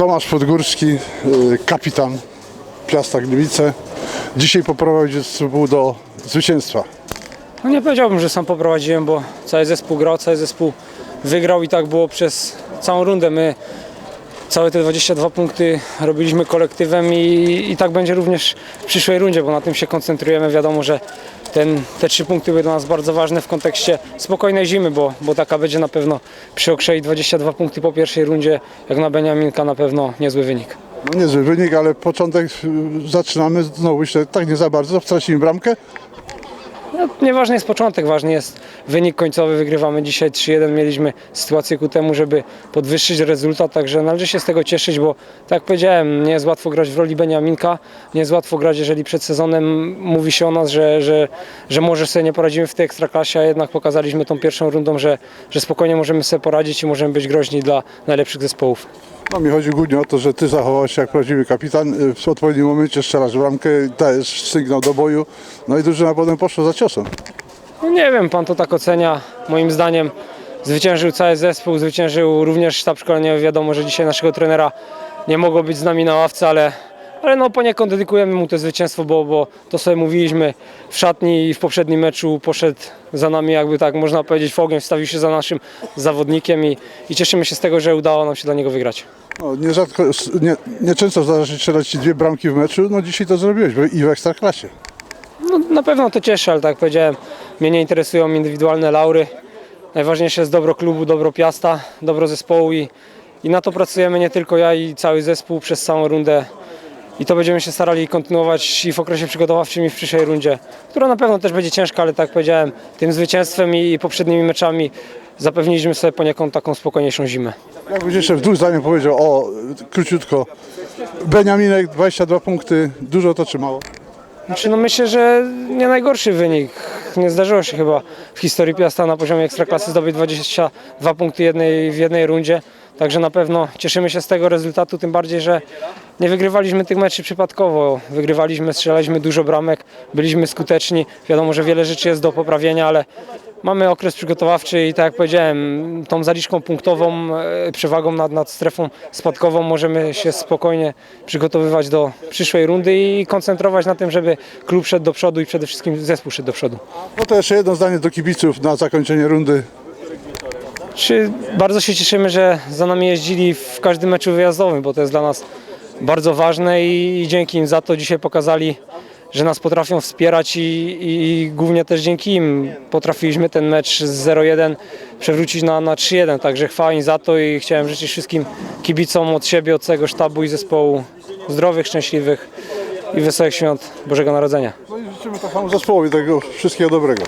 Tomasz Podgórski, y, kapitan Piasta Gliwice. Dzisiaj poprowadził zespół do zwycięstwa. No nie powiedziałbym, że sam poprowadziłem, bo cały zespół grał, cały zespół wygrał i tak było przez całą rundę. My całe te 22 punkty robiliśmy kolektywem i, i tak będzie również w przyszłej rundzie, bo na tym się koncentrujemy. Wiadomo, że ten, te trzy punkty były dla nas bardzo ważne w kontekście spokojnej zimy, bo, bo taka będzie na pewno przy Okrzei 22 punkty po pierwszej rundzie, jak na Beniaminka na pewno niezły wynik. No niezły wynik, ale początek zaczynamy znowu źle. Tak nie za bardzo. Stracimy bramkę. Nieważny jest początek, ważny jest wynik końcowy. Wygrywamy dzisiaj 3-1. Mieliśmy sytuację ku temu, żeby podwyższyć rezultat, także należy się z tego cieszyć, bo tak jak powiedziałem, nie jest łatwo grać w roli Beniaminka, nie jest łatwo grać, jeżeli przed sezonem mówi się o nas, że, że, że może sobie nie poradzimy w tej ekstraklasie, a jednak pokazaliśmy tą pierwszą rundą, że, że spokojnie możemy sobie poradzić i możemy być groźni dla najlepszych zespołów. No mi chodzi głównie o to, że ty zachowałeś się jak prawdziwy kapitan. y, W odpowiednim momencie strzelasz bramkę, dajesz sygnał do boju. No i drużyna potem poszła za ciosem. No nie wiem, pan to tak ocenia. Moim zdaniem zwyciężył cały zespół, zwyciężył również sztab szkoleniowy. Wiadomo, że dzisiaj naszego trenera nie mogło być z nami na ławce, ale, ale no poniekąd dedykujemy mu to zwycięstwo, bo, bo to sobie mówiliśmy w szatni i w poprzednim meczu poszedł za nami, jakby tak można powiedzieć, w ogień, wstawił się za naszym zawodnikiem i, i cieszymy się z tego, że udało nam się dla niego wygrać. No, nierzadko, nie, nieczęsto zdarza się strzelać ci dwie bramki w meczu. No dzisiaj to zrobiłeś bo i w ekstraklasie. No, na pewno to cieszy, ale tak jak powiedziałem, mnie nie interesują indywidualne laury. Najważniejsze jest dobro klubu, dobro Piasta, dobro zespołu i, i na to pracujemy nie tylko ja i cały zespół przez całą rundę. I to będziemy się starali kontynuować i w okresie przygotowawczym i w przyszłej rundzie, która na pewno też będzie ciężka, ale tak jak powiedziałem, tym zwycięstwem i poprzednimi meczami zapewniliśmy sobie poniekąd taką spokojniejszą zimę. Jakbyś jeszcze w dwóch zdaniach powiedział o króciutko. Beniaminek 22 punkty, dużo to czy mało? Znaczy, no myślę, że nie najgorszy wynik. Nie zdarzyło się chyba w historii Piasta na poziomie Ekstraklasy zdobyć 22 punkty jednej, w jednej rundzie. Także na pewno cieszymy się z tego rezultatu, tym bardziej, że nie wygrywaliśmy tych meczów przypadkowo. Wygrywaliśmy, strzelaliśmy dużo bramek, byliśmy skuteczni. Wiadomo, że wiele rzeczy jest do poprawienia, ale mamy okres przygotowawczy i tak jak powiedziałem, tą zaliczką punktową, e, przewagą nad, nad strefą spadkową możemy się spokojnie przygotowywać do przyszłej rundy i koncentrować na tym, żeby klub szedł do przodu i przede wszystkim zespół szedł do przodu. No to jeszcze jedno zdanie do kibiców na zakończenie rundy. Czy bardzo się cieszymy, że za nami jeździli w każdym meczu wyjazdowym, bo to jest dla nas bardzo ważne i, i dzięki im za to dzisiaj pokazali, że nas potrafią wspierać i, i, i głównie też dzięki im potrafiliśmy ten mecz z 0-1 przewrócić na, na 3-1. Także chwała im za to i chciałem życzyć wszystkim kibicom od siebie, od całego sztabu i zespołu zdrowych, szczęśliwych i wesołych świąt Bożego Narodzenia. No i życzymy tak samo zespołowi tego wszystkiego dobrego.